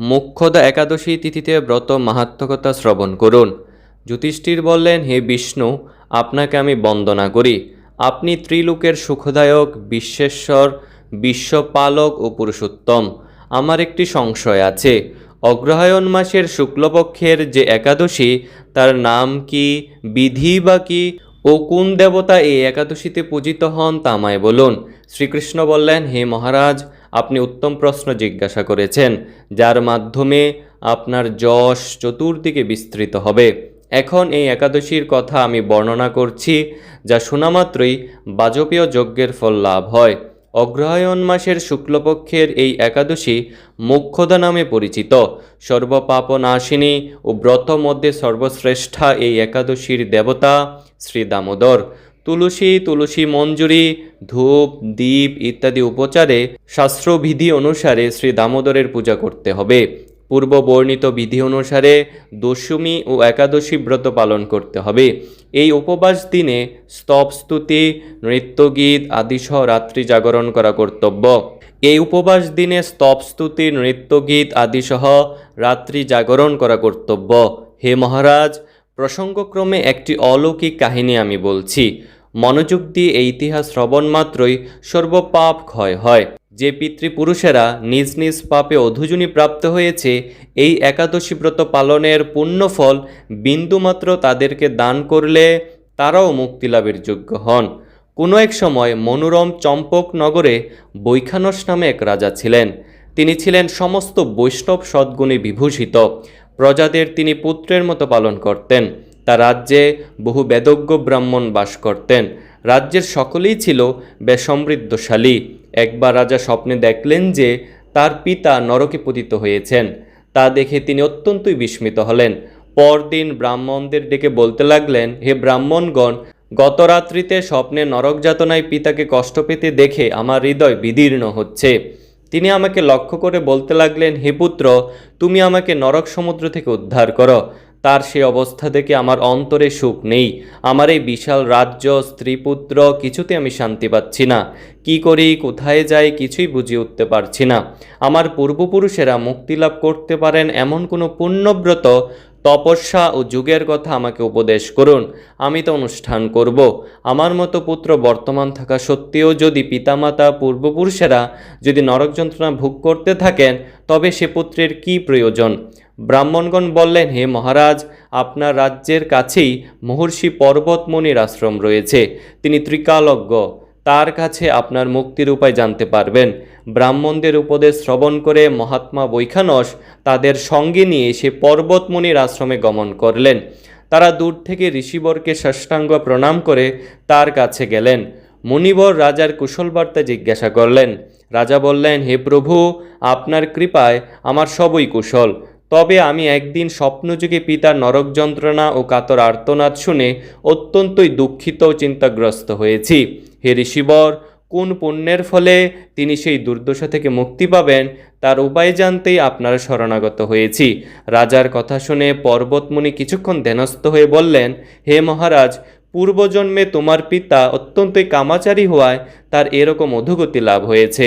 মুখ্যদা একাদশী তিথিতে ব্রত মাহাত্মকতা শ্রবণ করুন। যুধিষ্ঠির বললেন, হে বিষ্ণু, আপনাকে আমি বন্দনা করি। আপনি ত্রিলোকের সুখদায়ক, বিশ্বেশ্বর, বিশ্বপালক ও পুরুষোত্তম। আমার একটি সংশয় আছে। অগ্রহায়ণ মাসের শুক্লপক্ষের যে একাদশী, তার নাম কি, বিধি বা কি, ও কোন দেবতা এই একাদশীতে পূজিত হন তা আমায় বলুন। শ্রীকৃষ্ণ বললেন, হে মহারাজ আপনি উত্তম প্রশ্ন জিজ্ঞাসা করেছেন, যার মাধ্যমে আপনার যশ চতুর্দিকে বিস্তৃত হবে। এখন এই একাদশীর কথা আমি বর্ণনা করছি, যা শোনামাত্রই বাজপেয় যজ্ঞের ফল লাভ হয়। অগ্রহায়ণ মাসের শুক্লপক্ষের এই একাদশী মুখ্যদা নামে পরিচিত। সর্বপাপনাশিনী ও ব্রত মধ্যে সর্বশ্রেষ্ঠা এই একাদশীর দেবতা শ্রী দামোদর। তুলসী তুলসী মঞ্জুরি, ধূপ দীপ ইত্যাদি উপচারে শাস্ত্রবিধি অনুসারে শ্রী দামোদরের পূজা করতে হবে। পূর্ব বর্ণিত বিধি অনুসারে দশমী ও একাদশী ব্রত পালন করতে হবে। এই উপবাস দিনে স্তব স্তুতি, নৃত্যগীত আদিসহ রাত্রি জাগরণ করা কর্তব্য। এই উপবাস দিনে স্তব স্তুতি, নৃত্যগীত আদিসহ রাত্রি জাগরণ করা কর্তব্য। হে মহারাজ, প্রসঙ্গক্রমে একটি অলৌকিক কাহিনী আমি বলছি। মনোযোগ দিয়ে এই ইতিহাস শ্রবণ মাত্রই সর্বপাপ ক্ষয় হয়। যে পিতৃপুরুষেরা নিজ নিজ পাপে অধুজনী প্রাপ্ত হয়েছে, এই একাদশী ব্রত পালনের পুণ্যফল বিন্দুমাত্র তাদেরকে দান করলে তারাও মুক্তিলাভের যোগ্য হন। কোনো এক সময় মনোরম চম্পক নগরে বৈখানস নামে এক রাজা ছিলেন। তিনি ছিলেন সমস্ত বৈষ্ণব সদ্গুণে বিভূষিত। প্রজাদের তিনি পুত্রের মতো পালন করতেন। তার রাজ্যে বহু বেদজ্ঞ ব্রাহ্মণ বাস করতেন। রাজ্যের সকলেই ছিল বেসমৃদ্ধশালী। একবার রাজা স্বপ্নে দেখলেন যে তার পিতা নরকে পতিত হয়েছেন। তা দেখে তিনি অত্যন্তই বিস্মিত হলেন। পরদিন ব্রাহ্মণদের ডেকে বলতে লাগলেন, হে ব্রাহ্মণগণ গত রাত্রিতে স্বপ্নে নরক যাতনায় পিতাকে কষ্ট পেতে দেখে আমার হৃদয় বিদীর্ণ হচ্ছে। তিনি আমাকে লক্ষ্য করে বলতে লাগলেন, হে পুত্র, তুমি আমাকে নরক সমুদ্র থেকে উদ্ধার করো। তার সে অবস্থা দেখে আমার অন্তরে সুখ নেই। আমার এই বিশাল রাজ্য স্ত্রী পুত্র কিছুতে আমি শান্তি পাচ্ছি না। কি করি, কোথায় যাই, কিছুই বুঝিয়ে উঠতে পারছি না। আমার পূর্বপুরুষেরা মুক্তি লাভ করতে পারেন এমন কোনো পুণ্যব্রত, তপস্যা ও যুগের কথা আমাকে উপদেশ করুন। আমি তো অনুষ্ঠান করব। আমার মতো পুত্র বর্তমান থাকা সত্ত্বেও যদি পিতামাতা, পূর্বপুরুষেরা যদি নরক যন্ত্রণা ভোগ করতে থাকেন, তবে সে পুত্রের কি প্রয়োজন? ব্রাহ্মণগণ বললেন, হে মহারাজ, আপনার রাজ্যের কাছেই মহর্ষি পর্বতমণির আশ্রম রয়েছে। তিনি ত্রিকালজ্ঞ। তার কাছে আপনার মুক্তির উপায় জানতে পারবেন। ব্রাহ্মণদের উপদেশ শ্রবণ করে মহাত্মা বৈখানস তাদের সঙ্গে নিয়ে সে পর্বতমণির আশ্রমে গমন করলেন। তারা দূর থেকে ঋষিবরকে সাষ্টাঙ্গ প্রণাম করে তার কাছে গেলেন। মণিবর রাজার কুশলবার্তা জিজ্ঞাসা করলেন। রাজা বললেন, হে প্রভু, আপনার কৃপায় আমার সবই কুশল। তবে আমি একদিন স্বপ্নযুগে পিতার নরক যন্ত্রণা ও কাতর আর্তনাদ শুনে অত্যন্তই দুঃখিত ও চিন্তাগ্রস্ত হয়েছি। হে ঋষিবর, কোন পুণ্যের ফলে তিনি সেই দুর্দশা থেকে মুক্তি পাবেন, তার উপায় জানতেই আপনারা শরণাগত হয়েছি। রাজার কথা শুনে পর্বতমণি কিছুক্ষণ ধ্যানস্থ হয়ে বললেন, হে মহারাজ, পূর্বজন্মে তোমার পিতা অত্যন্তই কামাচারী হওয়ায় তার এরকম অধুগতি লাভ হয়েছে।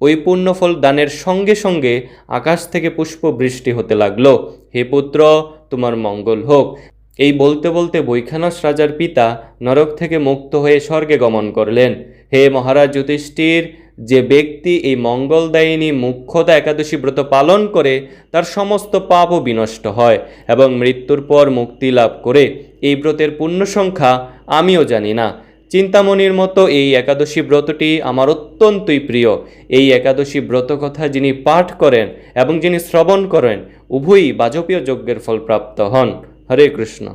ওই পুণ্যফল দানের সঙ্গে সঙ্গে আকাশ থেকে পুষ্প বৃষ্টি হতে লাগল। হে পুত্র, তোমার মঙ্গল হোক। এই বলতে বলতে বৈখানস রাজার পিতা নরক থেকে মুক্ত হয়ে স্বর্গে গমন করলেন। হে মহারাজ যুধিষ্ঠির, যে ব্যক্তি এই মঙ্গলদায়িনী মুখ্যতা একাদশী ব্রত পালন করে, তার সমস্ত পাপও বিনষ্ট হয় এবং মৃত্যুর পর মুক্তি লাভ করে এই ব্রতের পূর্ণ সংখ্যা আমিও জানি না। চিন্তামণির মতো এই একাদশী ব্রতটি আমার অত্যন্তই প্রিয়। এই একাদশী ব্রত কথা যিনি পাঠ করেন এবং যিনি শ্রবণ করেন, উভয়ই বাজপীয় যজ্ঞের ফলপ্রাপ্ত হন। হরে কৃষ্ণ।